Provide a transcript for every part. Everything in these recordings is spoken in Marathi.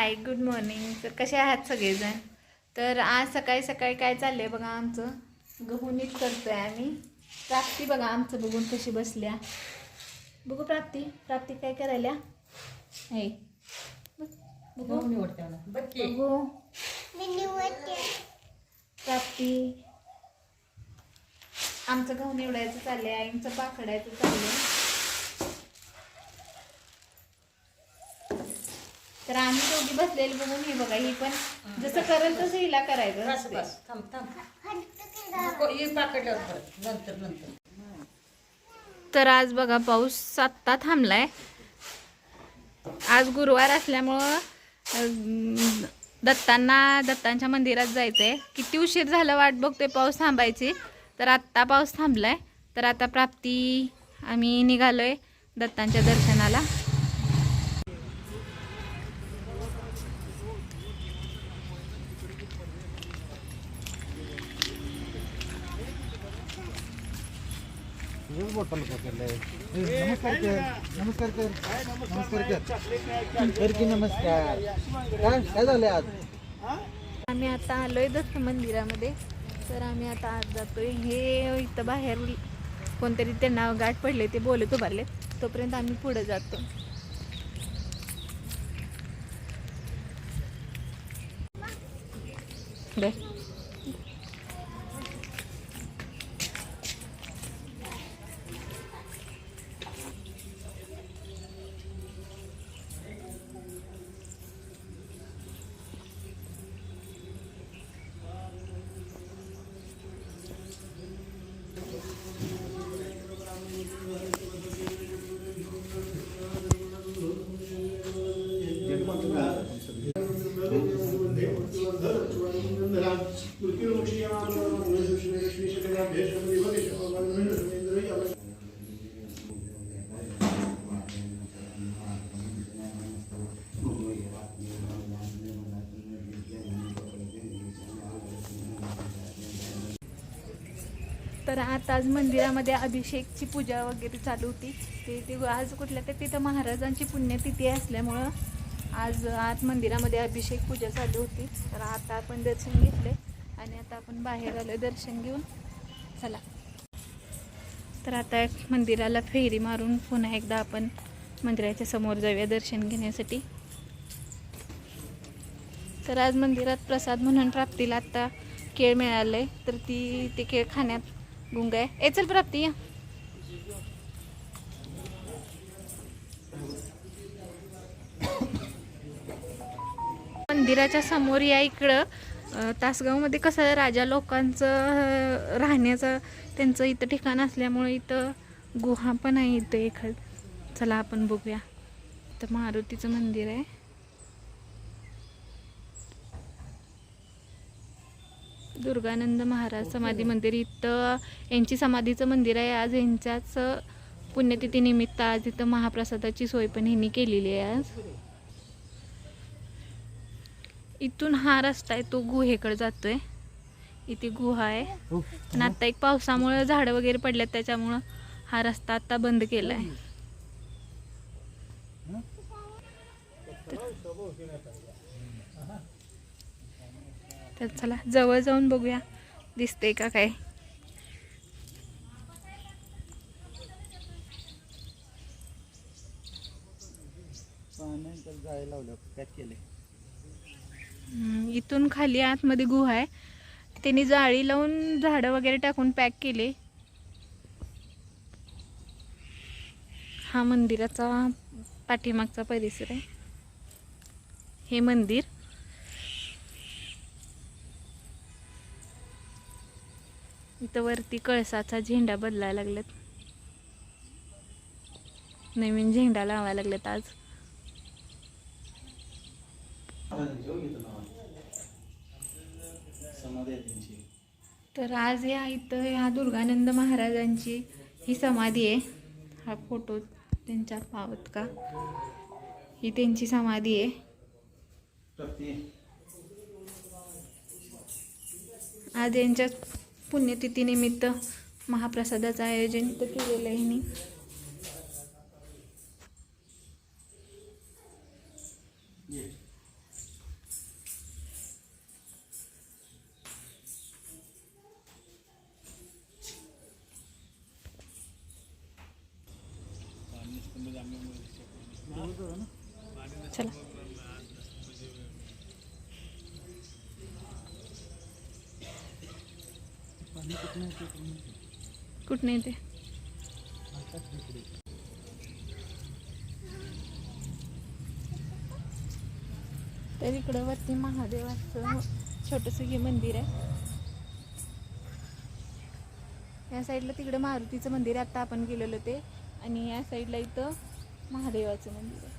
हाय गुड मॉर्निंग तर कसे आहात सगळेजण? तर आज सकाळी सकाळी काय चाललंय बघा आमचं? गहू नीट करतोय आम्ही. प्राप्ती बघा आमचं बघून कशी बसल्या. बघू प्राप्ती. प्राप्ती काय करायला हे. बघू. बघ. प्राप्ती. आमचं गहू निवडायचं चाललंय. आईंचं पाकडायचं चाललंय. तर आम्ही दोघी बसलेले बघून हे बघा ही पण जसं करेल तसं हिला करायचं बस असते. बस. थांब थांब. नको ये पाकडल्यावर परत. नंतर नंतर. तर आज बघा पाऊस आत्ता थांबलाय. आज गुरुवार असल्यामुळं दत्तांना दत्तांच्या मंदिरात जायचंय. किती उशीर झालं वाट बघतोय पाऊस थांबायची. तर आत्ता पाऊस थांबलाय. तर आता प्राप्ती आम्ही निघालोय दत्तांच्या दर्शनाला तुझंच बोट चालू पकडलंय. ए, नमस्कार कर नमस्कार कर नमस्कार कर कर की नमस्कार काय काय आज आम्ही आता आलोय दत्त मंदिरामध्ये. तर आम्ही आता आज जातोय. हे इथं बाहेर कोणतरी त्यांना गाठ पडले ते बोलत उभारले तोपर्यंत आम्ही पुढे जातो. बर. तर आता आज मंदिरामध्ये अभिषेकची पूजा वगैरे चालू होती. ते ते आज कुठल्या तर तिथं महाराजांची पुण्यतिथी असल्यामुळं आज आत मंदिरामध्ये अभिषेक पूजा चालू होती. तर आता आपण दर्शन घेतले आणि आता आपण बाहेर आलो दर्शन घेऊन. चला. तर आता मंदिराला फेरी मारून पुन्हा एकदा आपण मंदिराच्या समोर जाऊया दर्शन घेण्यासाठी. तर आज मंदिरात प्रसाद म्हणून प्राप्तीला आत्ता केळ आहे तर ती ते केळ खाण्यात गुंग। आहे ए चल प्राप्ती या मंदिराच्या समोर या इकडं तासगावमध्ये कसं राजा लोकांचं राहण्याचं त्यांचं इथं ठिकाण असल्यामुळे इथं गुहा पण आहे इथं एखाद चला आपण बघूया. इथं मारुतीचं मंदिर आहे. दुर्गानंद महाराज समाधी मंदिर इथं यांची समाधीचं मंदिर आहे. आज यांच्याच पुण्यतिथीनिमित्त आज इथं महाप्रसादाची सोय पण ह्यांनी केलेली आहे आज. इथून हा रस्ता आहे तो गुहेकडे जातोय. इथे गुहा आहे. पण आता एक पावसामुळं झाडं वगैरे पडल्यात त्याच्यामुळं हा रस्ता आता बंद केला आहे. तर तर चला जवळ जाऊन बघूया. दिसते का काय? इथून खाली आतमध्ये गुहा आहे. त्यांनी जाळी लावून झाडं वगैरे टाकून पॅक केले. हा मंदिराचा पाठीमागचा परिसर आहे. हे मंदिर. इथं वरती कळसाचा झेंडा बदलायला लागलेत नवीन झेंडा लावायला लागलेत आज. तर आज या इथं ह्या दुर्गानंद महाराजांची ही समाधी आहे. हा फोटो त्यांच्या पावत का? ही त्यांची समाधी आहे. आज यांच्या पुण्यतिथीनिमित्त महाप्रसादाचं आयोजन तर केलेलं आहे मी. चला. कुठनं येते? तर इकडं वरती महादेवाचं छोटंसं हे मंदिर आहे. या साईडला तिकडं मारुतीचं मंदिर आहे. आता आपण गेलेलो ते. आणि या साईडला इथं महादेवाचं मंदिर आहे.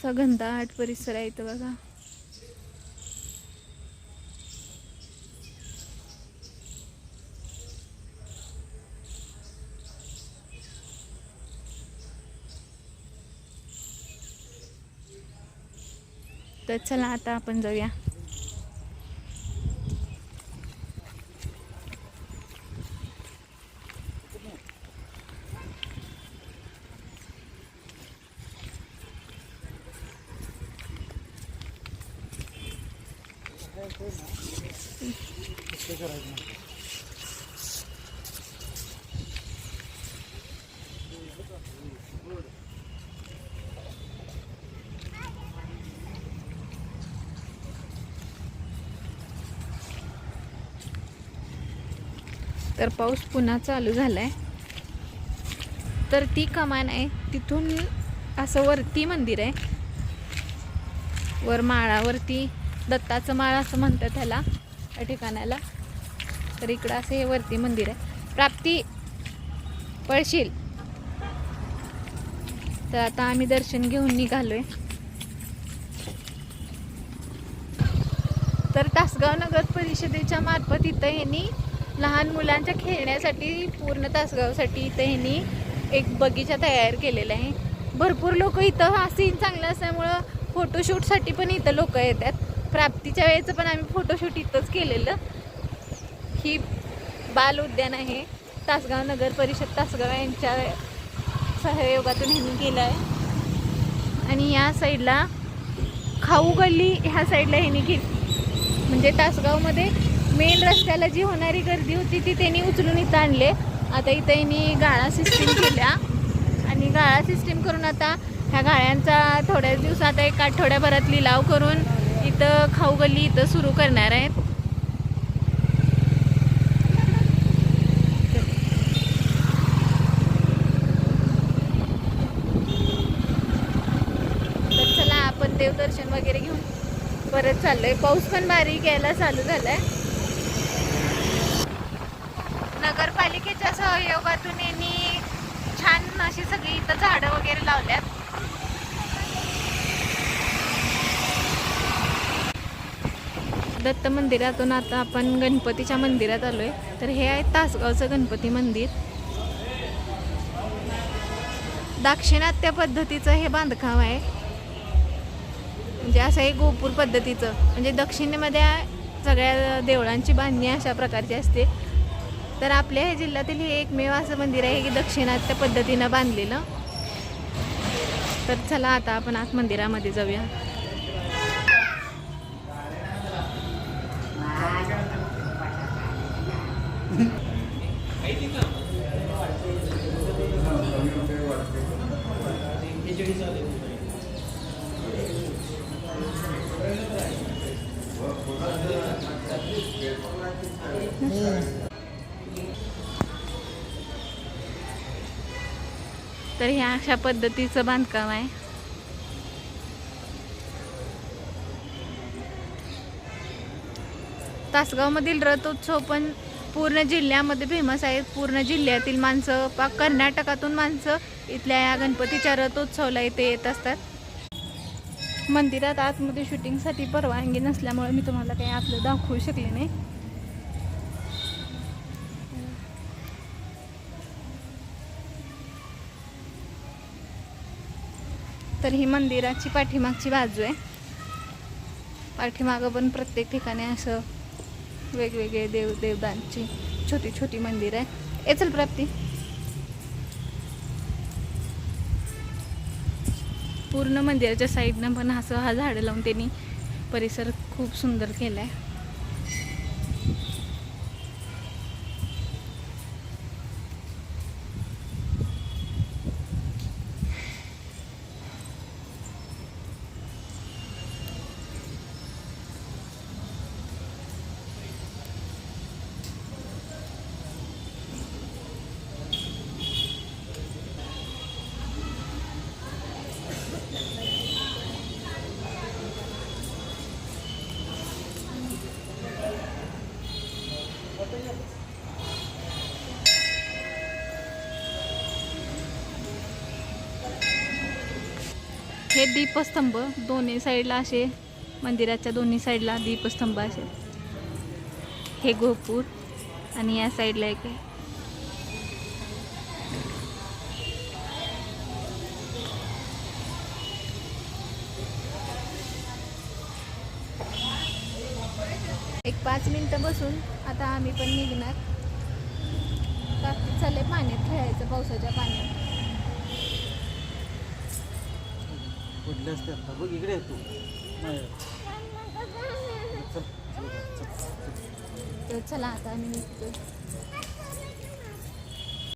असा घनदाट परिसर आहे इथं बघा. तर चला आता आपण जाऊया. तर पाऊस पुन्हा चालू झालाय. तर ती कमान आहे तिथून असं वरती मंदिर आहे. वर माळावरती दत्ताचं माळ असं म्हणतात त्याला त्या ठिकाणाला. तर इकडं असं हे वरती मंदिर आहे. प्राप्ती पळशील. तर आता आम्ही दर्शन घेऊन निघालोय. तर तासगाव नगर परिषदेच्या मार्फत इथं यांनी लहान मुलांच्या खेळण्यासाठी पूर्ण तासगावसाठी इथं यांनी एक बगीचा तयार केलेला आहे. भरपूर लोक इथं हा सीन चांगला असल्यामुळं फोटोशूटसाठी पण इथं लोक येतात. प्राप्तीच्या वेळेचं पण आम्ही फोटोशूट इथंच केलेलं. ही बाल उद्यान आहे. तासगाव नगर परिषद तासगाव यांच्या सहयोगातून ह्यांनी केलं आहे. आणि या साईडला खाऊ गल्ली ह्या साईडला ह्यांनी केली. म्हणजे तासगावमध्ये मेन रस्त्याला जी होणारी गर्दी होती ती त्यांनी उचलून इथं आणले. आता इथं यांनी गाळा सिस्टीम केल्या आणि गाळा सिस्टीम करून आता ह्या गाळ्यांचा थोड्याच दिवसात एक आठवड्याभरात लिलाव करून इथं खाऊ गल्ली इथं सुरू करणार आहेत. तर चला आपण देवदर्शन वगैरे घेऊन परत चाललोय. पाऊस पण बारीक यायला चालू झालाय. नगरपालिकेच्या सहयोगातून यांनी छान अशी सगळी इथं झाडं वगैरे लावल्यात. दत्त मंदिरातून आता आपण गणपतीच्या मंदिरात आलो आहे तर हे आहे तासगावचं गणपती मंदिर. दाक्षिणात्य पद्धतीचं हे बांधकाम आहे. म्हणजे असं हे गोपूर पद्धतीचं. म्हणजे दक्षिणेमध्ये सगळ्या देवळांची बांधणी अशा प्रकारची असते. तर आपल्या ह्या जिल्ह्यातील हे एकमेव असं मंदिर आहे की दक्षिणात्य पद्धतीनं बांधलेलं. तर चला आता आपण आत मंदिरामध्ये जाऊया. तर ह्या अशा पद्धतीचं बांधकाम आहे. तासगावमधील रथोत्सव पण पूर्ण जिल्ह्यामध्ये फेमस आहेत. पूर्ण जिल्ह्यातील माणसं पा कर्नाटकातून माणसं इथल्या या गणपतीच्या रथोत्सवला इथे येत असतात. मंदिरात आतमध्ये शूटिंगसाठी परवानगी नसल्यामुळे मी तुम्हाला काही आतलं दाखवू शकले नाही. तर ही मंदिराची पाठीमागची बाजू आहे. पाठीमागं पण प्रत्येक ठिकाणी असं वेगवेगळे देव देवदांची छोटी छोटी मंदिर आहे. एचल प्राप्ती. पूर्ण मंदिराच्या साईडनं पण असं हा झाडं लावून त्यांनी परिसर खूप सुंदर केला आहे हे दीपस्तंभ दोन्ही साईडला असे मंदिराच्या दोन्ही साईडला दीपस्तंभ असे. हे गोपूर आणि या साईडला एक आहे. एक पाच मिनटं बसून आता आम्ही पण निघणार. कार्तिक चाललंय पाण्यात खेळायचं पावसाच्या पाण्यात. कुठले असते आता बघ इकडे येतो तर चला आता आम्ही निघतो